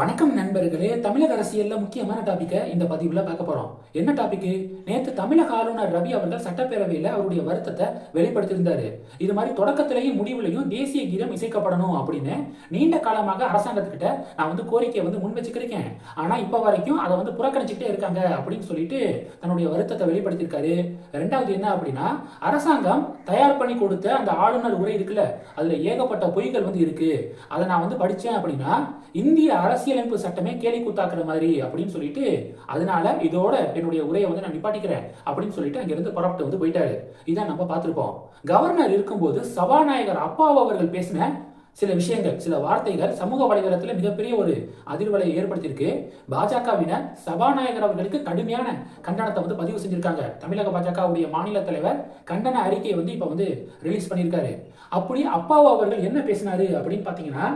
வணக்கம் நண்பர்களே தமிழக அரசியல்ல முக்கியமான டாபிக்கை இந்த பதிவுல பார்க்க போறோம். என்ன டாபிக் நேத்து தமிழக ஆளுநர் ரவி அவர்கள் சட்டப்பேரவையில அவருடைய வருத்தத்தை வெளிப்படுத்தியிருந்தாரு. இது மாதிரி தொடக்கத்திலையும் முடிவுலையும் தேசிய கீதம் இசைக்கப்படணும் அப்படின்னு நீண்ட காலமாக அரசாங்கத்துக்கிட்ட நான் வந்து கோரிக்கையை வந்து முன் வச்சுக்கிருக்கேன். ஆனா இப்ப வரைக்கும் அதை வந்து புறக்கணிச்சுட்டே இருக்காங்க அப்படின்னு சொல்லிட்டு தன்னுடைய வருத்தத்தை வெளிப்படுத்தியிருக்காரு. ரெண்டாவது என்ன அப்படின்னா அரசாங்கம் தயார் பண்ணி கொடுத்த அந்த ஆளுநர் உரை இருக்குல்ல அதுல ஏகப்பட்ட பொய்கள் வந்து இருக்கு. அதை நான் வந்து படிச்சேன் அப்படின்னா இந்திய அரசு அரசியலமைப்பு சட்டமே கேலி கூத்தாக்குற மாதிரி அப்படின்னு சொல்லிட்டு அதனால இதோட என்னுடைய உரையை வந்து நான் நிப்பாட்டிக்கிறேன் அப்படின்னு சொல்லிட்டு அங்கிருந்து புறப்பட்டு வந்து போயிட்டாரு. இதான் நம்ம பார்த்துருப்போம் கவர்னர் இருக்கும்போது சபாநாயகர் அப்பாவு அவர்கள் பேசின சில விஷயங்கள் சில வார்த்தைகள் சமூக வலைதளத்தில் மிகப்பெரிய ஒரு அதிர்வலை ஏற்படுத்தியிருக்கு. பாஜகவினர் சபாநாயகர் அவர்களுக்கு கடுமையான கண்டனத்தை வந்து பதிவு செஞ்சிருக்காங்க. தமிழக பாஜகவுடைய மாநில தலைவர் கண்டன அறிக்கையை வந்து இப்போ வந்து ரிலீஸ் பண்ணியிருக்காரு. அப்படி அப்பாவு அவர்கள் என்ன பேசினாரு அப்படின்னு பார்த்தீங்கன்னா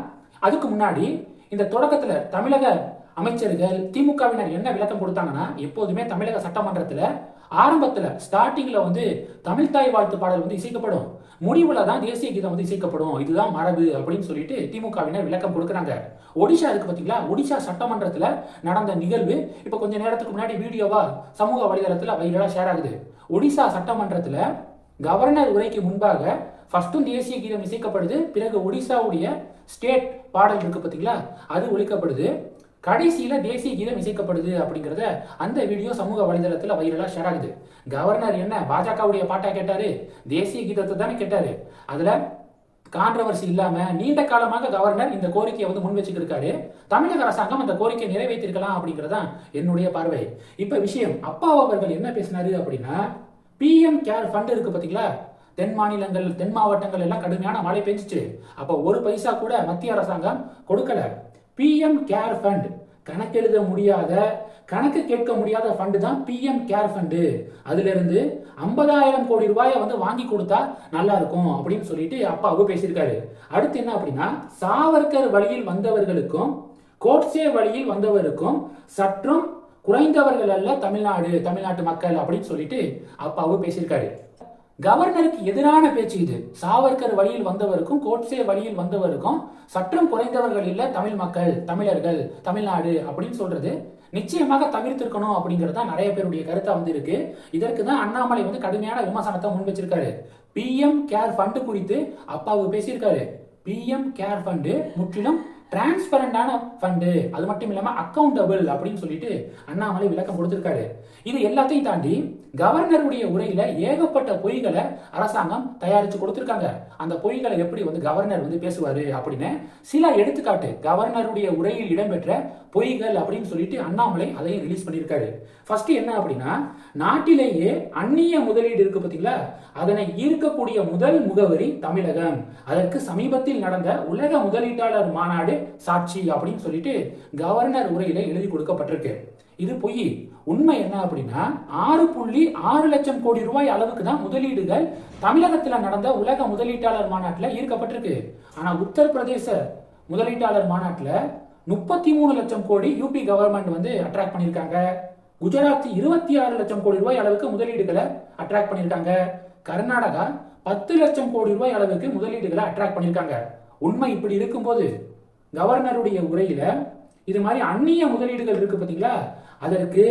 அதுக்கு முன்னாடி இந்த தொடக்கத்துல தமிழக அமைச்சர்கள் திமுகவினர் என்ன விளக்கம் கொடுத்தாங்கன்னா எப்போதுமே தமிழக சட்டமன்றத்துல ஆரம்பத்துல ஸ்டார்டிங்ல வந்து தமிழ்தாய் வாழ்த்து பாடல் வந்து இசைக்கப்படும். முடிவுல தான் தேசிய கீதம் வந்து இசைக்கப்படும். இதுதான் மரபு அப்படின்னு சொல்லிட்டு திமுகவினர் விளக்கம் கொடுக்குறாங்க. ஒடிஷா இருக்கு பாத்தீங்களா? ஒடிஷா சட்டமன்றத்துல நடந்த நிகழ்வு இப்ப கொஞ்ச நேரத்துக்கு முன்னாடி வீடியோவா சமூக வலைதளத்துல வைரலா ஷேர் ஆகுது. ஒடிஷா சட்டமன்றத்துல கவர்னர் உரைக்கு முன்பாக ஃபஸ்ட்டும் தேசிய கீதம் இசைக்கப்படுது பிறகு ஒடிசாவுடைய ஸ்டேட் பாடல் இருக்கு பார்த்தீங்களா? அது ஒழிக்கப்படுது கடைசியில் தேசிய கீதம் இசைக்கப்படுது அப்படிங்கிறத அந்த வீடியோ சமூக வலைதளத்தில் வைரலாக ஷேர் ஆகுது. கவர்னர் என்ன? பாஜகவுடைய பாட்டா கேட்டாரு. தேசிய கீதத்தை தானே கேட்டாரு. அதில் கான்ட்ரவர்சி இல்லாமல் நீண்ட காலமாக கவர்னர் இந்த கோரிக்கையை வந்து முன் வச்சுக்கிருக்காரு தமிழக அரசாங்கம் அந்த கோரிக்கையை நிறைவேற்றிருக்கலாம் அப்படிங்கிறதான் என்னுடைய பார்வை. இப்போ விஷயம் அப்பா அவர்கள் என்ன பேசினாரு அப்படின்னா பிஎம் கேர் ஃபண்ட் இருக்கு பார்த்தீங்களா? தென் மாநிலங்கள் தென் மாவட்டங்கள் எல்லாம் கடுமையான மழை பெஞ்சிச்சு. அப்போ ஒரு பைசா கூட மத்திய அரசாங்கம் கொடுக்கல. பிஎம் கேர் ஃபண்ட் கணக்கெழுத முடியாத கணக்கு கேட்க முடியாத ஃபண்டு தான் பிஎம் கேர் ஃபண்டு அதிலிருந்து ஐம்பதாயிரம் கோடி ரூபாயை வந்து வாங்கி கொடுத்தா நல்லா இருக்கும் அப்படின்னு சொல்லிட்டு அப்பாவு பேசியிருக்காரு. அடுத்து என்ன அப்படின்னா சாவர்கர் வழியில் வந்தவர்களுக்கும் கோட்சே வழியில் வந்தவருக்கும் சற்றும் குறைந்தவர்கள் அல்ல தமிழ்நாடு தமிழ்நாட்டு மக்கள் அப்படின்னு சொல்லிட்டு அப்பாவு பேசியிருக்காரு. கவர்னருக்கு எதிரான பேச்சு இது. சாவர்கர் வழியில் வந்தவருக்கும் கோட்சே வழியில் வந்தவருக்கும் சற்றும் குறைந்தவர்கள் இல்ல தமிழ் மக்கள் தமிழர்கள் தமிழ்நாடு அப்படின்னு சொல்றது. நிச்சயமாக தவிர்த்திருக்கணும் அப்படிங்கிறது தான் நிறைய பேருடைய கருத்தா வந்து இருக்கு. இதற்கு தான் அண்ணாமலை வந்து கடுமையான விமர்சனத்தை முன் வச்சிருக்காரு. பிஎம் கேர் ஃபண்டு குறித்து அப்பாவு பேசியிருக்காரு. பிஎம் கேர் ஃபண்டு முற்றிலும் டிரான்ஸ்பரண்டான ஃபண்டு. அது மட்டும் இல்லாம அக்கௌண்டபிள் அப்படின்னு சொல்லிட்டு அண்ணாமலை விளக்கம் கொடுத்திருக்காரு. இது எல்லாத்தையும் தாண்டி கவர்னருடைய உரையில ஏகப்பட்ட பொய்களை அரசாங்கம் தயாரிச்சு கொடுத்துருக்காங்க. அந்த பொய்களை எப்படி வந்து கவர்னர் வந்து பேசுவாரு அப்படின்னு சில எடுத்துக்காட்டு கவர்னருடைய உரையில் இடம்பெற்ற பொய்கள் அப்படின்னு சொல்லிட்டு அண்ணாமலை அதையும் ரிலீஸ் பண்ணியிருக்காரு. ஃபர்ஸ்ட் என்ன அப்படின்னா நாட்டிலேயே அந்நிய முதலீடு இருக்கு பார்த்தீங்களா அதனை ஈர்க்கக்கூடிய முதல் முகவரி தமிழகம். அதற்கு சமீபத்தில் நடந்த உலக முதலீட்டாளர் மாநாடு சாட்சி அப்படின்னு சொல்லிட்டு கவர்னர் உரையில எழுதி கொடுக்கப்பட்டிருக்கு. இது பொய். உண்மை என்ன அப்படின்னா ஆறு புள்ளி ஆறு லட்சம் கோடி ரூபாய் அளவுக்கு தான் முதலீடுகள் தமிழகத்தில் நடந்த உலக முதலீட்டாளர் மாநாட்டில் ஈர்க்கப்பட்டிருக்கு. ஆனால் உத்தரப்பிரதேச முதலீட்டாளர் மாநாட்டில் முப்பத்தி மூணு லட்சம் கோடி யூபி கவர்மெண்ட் வந்து அட்ராக்ட் பண்ணியிருக்காங்க குஜராத் இருபத்தி ஆறு லட்சம் கோடி ரூபாய் அளவுக்கு முதலீடுகளை அட்ராக்ட் பண்ணியிருக்காங்க கர்நாடகா பத்து லட்சம் கோடி ரூபாய் அளவுக்கு முதலீடுகளை அட்ராக்ட் பண்ணியிருக்காங்க உண்மை இப்படி இருக்கும்போது கவர்னருடைய உரையில இது மாதிரி அந்நிய முதலீடுகள் இருக்கு பார்த்தீங்களா அதற்கு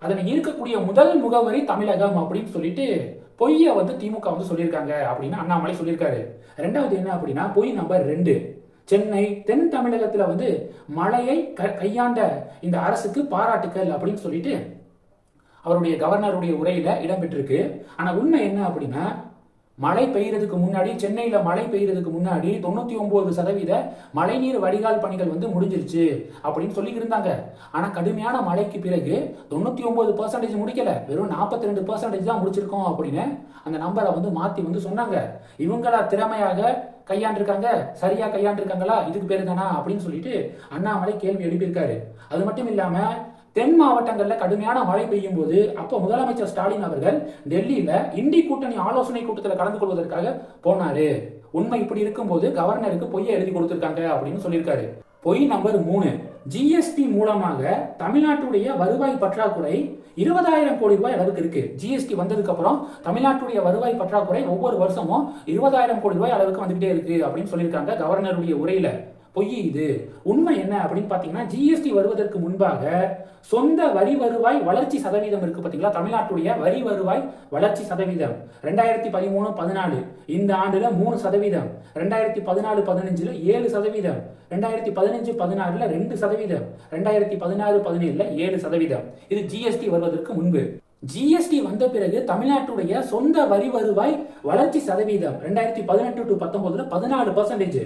அதனை இருக்கக்கூடிய முதல் முகவரி தமிழகம் அப்படின்னு சொல்லிட்டு பொய்யை வந்து திமுக வந்து சொல்லியிருக்காங்க அப்படின்னு அண்ணாமலை சொல்லியிருக்காரு. ரெண்டாவது என்ன அப்படின்னா பொய் நம்பர் ரெண்டு. சென்னை தென் தமிழகத்தில் வந்து மழையை க- கையாண்ட இந்த அரசுக்கு பாராட்டுக்கள் அப்படின்னு சொல்லிட்டு அவருடைய கவர்னருடைய உரையில இடம்பெற்றிருக்கு. ஆனா உண்மை என்ன அப்படின்னா மழை பெய்யறதுக்கு முன்னாடி சென்னையில் மழை பெய்யறதுக்கு முன்னாடி தொண்ணூற்றி ஒம்பது சதவீத மழைநீர் வடிகால் பணிகள் வந்து முடிஞ்சிருச்சு அப்படின்னு சொல்லியிருந்தாங்க இருந்தாங்க. கடுமையான மழைக்கு பிறகு தொண்ணூற்றி ஒம்பது பர்சன்டேஜ் முடிக்கல. வெறும் நாற்பத்தி ரெண்டு பர்சன்டேஜ் தான் முடிச்சிருக்கோம் அப்படின்னு அந்த நம்பரை வந்து மாற்றி வந்து சொன்னாங்க. இவங்களா திறமையாக கையாண்டிருக்காங்க? சரியா கையாண்டிருக்காங்களா? இதுக்கு பேரு தானா? அப்படின்னு சொல்லிட்டு அண்ணாமலை கேள்வி எழுப்பியிருக்காரு. அது மட்டும் இல்லாமல் தென் மாவட்டங்களில் கடுமையான மழை பெய்யும் போது அப்போ முதலமைச்சர் ஸ்டாலின் அவர்கள் டெல்லியில இந்தி கூட்டணி ஆலோசனை கூட்டத்தில் கலந்து கொள்வதற்காக போனாரு. உண்மை இப்படி இருக்கும்போது கவர்னருக்கு பொய்யை எழுதி கொடுத்திருக்காங்க அப்படின்னு சொல்லியிருக்காரு. பொய் நம்பர் மூணு. ஜிஎஸ்டி மூலமாக தமிழ்நாட்டுடைய வருவாய் பற்றாக்குறை இருபதாயிரம் கோடி ரூபாய் அளவுக்கு இருக்கு. ஜிஎஸ்டி வந்ததுக்கு அப்புறம் தமிழ்நாட்டுடைய வருவாய் பற்றாக்குறை ஒவ்வொரு வருஷமும் இருபதாயிரம் கோடி ரூபாய் அளவுக்கு வந்துகிட்டே இருக்கு அப்படின்னு சொல்லியிருக்காங்க கவர்னருடைய உரையில. பொய் இது உண்மை என்ன அப்படின்னு பார்த்தீங்கன்னா ஜிஎஸ்டி வருவதற்கு முன்பாக சொந்த வரி வருவாய் வளர்ச்சி சதவீதம் இருக்கு பார்த்தீங்களா தமிழ்நாட்டுடைய வரி வருவாய் வளர்ச்சி சதவீதம். ரெண்டாயிரத்தி பதிமூணு பதினாலு. இந்த ஆண்டுல மூணு சதவீதம். ரெண்டாயிரத்தி பதினாலு பதினஞ்சுல ஏழு சதவீதம். ரெண்டாயிரத்தி பதினஞ்சு பதினாறுல ரெண்டு சதவீதம். ரெண்டாயிரத்தி பதினாறு பதினேழுல ஏழு சதவீதம். இது ஜிஎஸ்டி வருவதற்கு முன்பு. ஜிஎஸ்டி வந்த பிறகு தமிழ்நாட்டுடைய சொந்த வரி வருவாய் வளர்ச்சி சதவீதம். ரெண்டாயிரத்தி பதினெட்டு டு பத்தொன்பதுல பதினாலு பர்சன்டேஜ்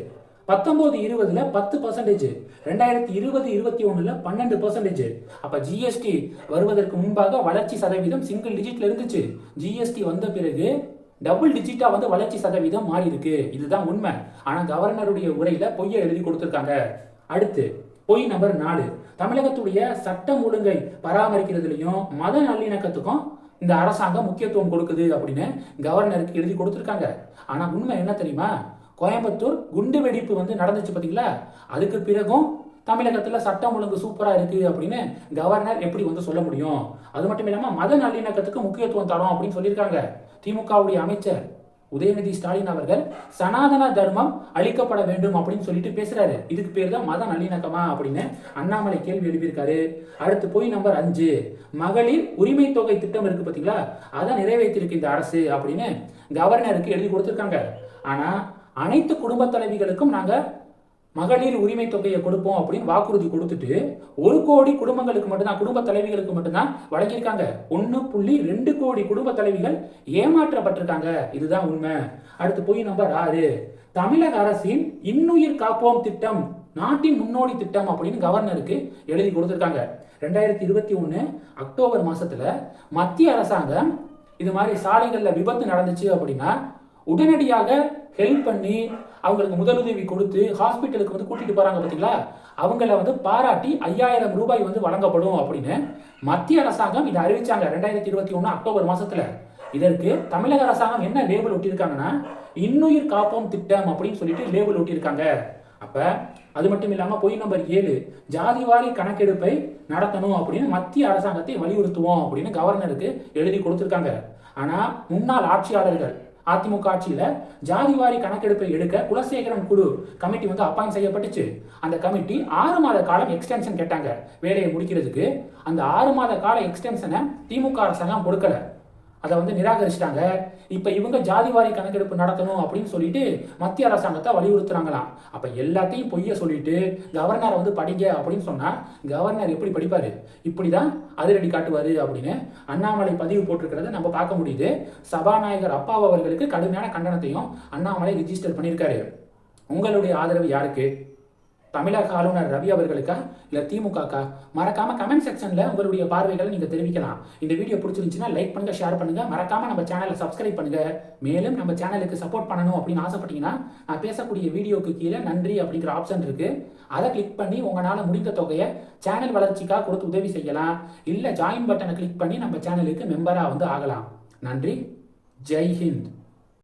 பத்தொம்போது இருபதுல பத்து பர்சன்டேஜ் ரெண்டாயிரத்தி இருபது இருபத்தி ஒன்றுல பன்னெண்டு பர்சன்டேஜ் அப்போ ஜிஎஸ்டி வருவதற்கு முன்பாக வளர்ச்சி சதவீதம் சிங்கிள் டிஜிட்ல இருந்துச்சு. ஜிஎஸ்டி வந்த பிறகு டபுள் டிஜிட்டா வந்து வளர்ச்சி சதவீதம் மாறி இருக்கு இதுதான் உண்மை. ஆனால் கவர்னருடைய உரையில பொய்யை எழுதி கொடுத்துருக்காங்க. அடுத்து பொய் நம்பர் நாலு. தமிழகத்துடைய சட்டம் ஒழுங்கை பராமரிக்கிறதுலையும் மத நல்லிணக்கத்துக்கும் இந்த அரசாங்கம் முக்கியத்துவம் கொடுக்குது அப்படின்னு கவர்னருக்கு எழுதி கொடுத்துருக்காங்க. ஆனால் உண்மை என்ன தெரியுமா? கோயம்புத்தூர் குண்டு வெடிப்பு வந்து நடந்துச்சு பார்த்தீங்களா அதுக்கு பிறகும் தமிழகத்தில் சட்டம் ஒழுங்கு சூப்பராக இருக்குது அப்படின்னு கவர்னர் எப்படி வந்து சொல்ல முடியும்? அது மட்டும் இல்லாமல் மத நல்லிணக்கத்துக்கு முக்கியத்துவம் தரோம் அப்படின்னு சொல்லியிருக்காங்க. திமுகவுடைய அமைச்சர் உதயநிதி ஸ்டாலின் அவர்கள் சனாதன தர்மம் அழிக்கப்பட வேண்டும் அப்படின்னு சொல்லிட்டு பேசுறாரு. இதுக்கு பேர் தான் மத நல்லிணக்கமா அப்படின்னு அண்ணாமலை கேள்வி எழுப்பியிருக்காரு. அடுத்து போய் நம்பர் அஞ்சு. மகளிர் உரிமை தொகை திட்டம் இருக்கு பார்த்தீங்களா அதை நிறைவேற்றிருக்கு இந்த அரசு அப்படின்னு கவர்னருக்கு எழுதி கொடுத்துருக்காங்க. ஆனால் அனைத்து குடும்ப தலைவிகளுக்கும் நாங்கள் மகளிர் உரிமை தொகையை கொடுப்போம் அப்படின்னு வாக்குறுதி கொடுத்துட்டு ஒரு கோடி குடும்பங்களுக்கு மட்டும்தான் குடும்ப தலைவிகளுக்கு மட்டும்தான் வழங்கியிருக்காங்க. ஒன்று புள்ளி ரெண்டு கோடி குடும்ப தலைவிகள் ஏமாற்றப்பட்டிருக்காங்க. இதுதான் உண்மை. அடுத்து போய் நம்பர் ஆறு. தமிழக அரசின் இன்னுயிர் காப்போம் திட்டம் நாட்டின் முன்னோடி திட்டம் அப்படின்னு கவர்னருக்கு எழுதி கொடுத்துருக்காங்க. ரெண்டாயிரத்தி இருபத்தி ஒன்று அக்டோபர் மாசத்துல மத்திய அரசாங்கம் இது மாதிரி சாலைகளில் விபத்து நடந்துச்சு அப்படின்னா உடனடியாக ஹெல்ப் பண்ணி அவங்களுக்கு முதலுதவி கொடுத்து ஹாஸ்பிட்டலுக்கு வந்து கூட்டிகிட்டு போகிறாங்க பார்த்தீங்களா அவங்கள வந்து பாராட்டி ஐயாயிரம் ரூபாய் வந்து வழங்கப்படும் அப்படின்னு மத்திய அரசாங்கம் இதை அறிவிச்சாங்க. ரெண்டாயிரத்தி இருபத்தி ஒன்று அக்டோபர் மாதத்தில் இதற்கு தமிழக அரசாங்கம் என்ன லேபிள் ஒட்டியிருக்காங்கன்னா இன்னுயிர் காப்போம் திட்டம் அப்படின்னு சொல்லிட்டு லேபிள் ஒட்டியிருக்காங்க. அப்போ அது மட்டும் இல்லாமல் பொய் நம்பர் ஏழு ஜாதிவாரி கணக்கெடுப்பை நடத்தணும் அப்படின்னு மத்திய அரசாங்கத்தை வலியுறுத்துவோம் அப்படின்னு கவர்னருக்கு எழுதி கொடுத்துருக்காங்க. ஆனால் முன்னாள் ஆட்சியாளர்கள் அதிமுக ஆட்சியில ஜாதிவாரி கணக்கெடுப்பை எடுக்க குலசேகரன் குழு கமிட்டி வந்து அப்பாயிண்ட் செய்யப்பட்டுச்சு. அந்த கமிட்டி ஆறு மாத காலம் எக்ஸ்டென்ஷன் கேட்டாங்க. வேலையை முடிக்கிறதுக்கு. அந்த ஆறு மாத கால எக்ஸ்டென்ஷனை திமுக அரசாங்கம் கொடுக்கல. அதை வந்து நிராகரிச்சிட்டாங்க. இப்போ இவங்க ஜாதிவாரி கணக்கெடுப்பு நடத்தணும் அப்படின்னு சொல்லிட்டு மத்திய அரசாங்கத்தை வலியுறுத்துறாங்களாம். அப்போ எல்லாத்தையும் பொய்ய சொல்லிட்டு கவர்னரை வந்து படிங்க அப்படின்னு சொன்னால் கவர்னர் எப்படி படிப்பார்? இப்படி தான் அதிரடி காட்டுவார் அப்படின்னு அண்ணாமலை பதிவு போட்டிருக்கிறத நம்ம பார்க்க முடியுது. சபாநாயகர் அப்பாவு அவர்களுக்கு கடுமையான கண்டனத்தையும் அண்ணாமலை ரிஜிஸ்டர் பண்ணியிருக்காரு. உங்களுடைய ஆதரவு யாருக்கு? தமிழக ஆளுநர் ரவி அவர்களுக்கா? இல்லை திமுகக்கா? மறக்காம கமெண்ட் செக்ஷனில் உங்களுடைய பார்வைகளை நீங்கள் தெரிவிக்கலாம். இந்த வீடியோ பிடிச்சிருந்துச்சுன்னா லைக் பண்ணுங்க ஷேர் பண்ணுங்க. மறக்காம நம்ம சேனலை சப்ஸ்கிரைப் பண்ணுங்க. மேலும் நம்ம சேனலுக்கு சப்போர்ட் பண்ணணும் அப்படின்னு ஆசைப்பட்டீங்கன்னா நான் பேசக்கூடிய வீடியோக்கு கீழே நன்றி அப்படிங்கிற ஆப்ஷன் இருக்கு. அதை கிளிக் பண்ணி உங்களால் முடிந்த தொகையை சேனல் வளர்ச்சிக்காக கொடுத்து உதவி செய்யலாம். இல்லை ஜாயின் பட்டனை கிளிக் பண்ணி நம்ம சேனலுக்கு மெம்பராக வந்து ஆகலாம். நன்றி. ஜெய் ஹிந்த்.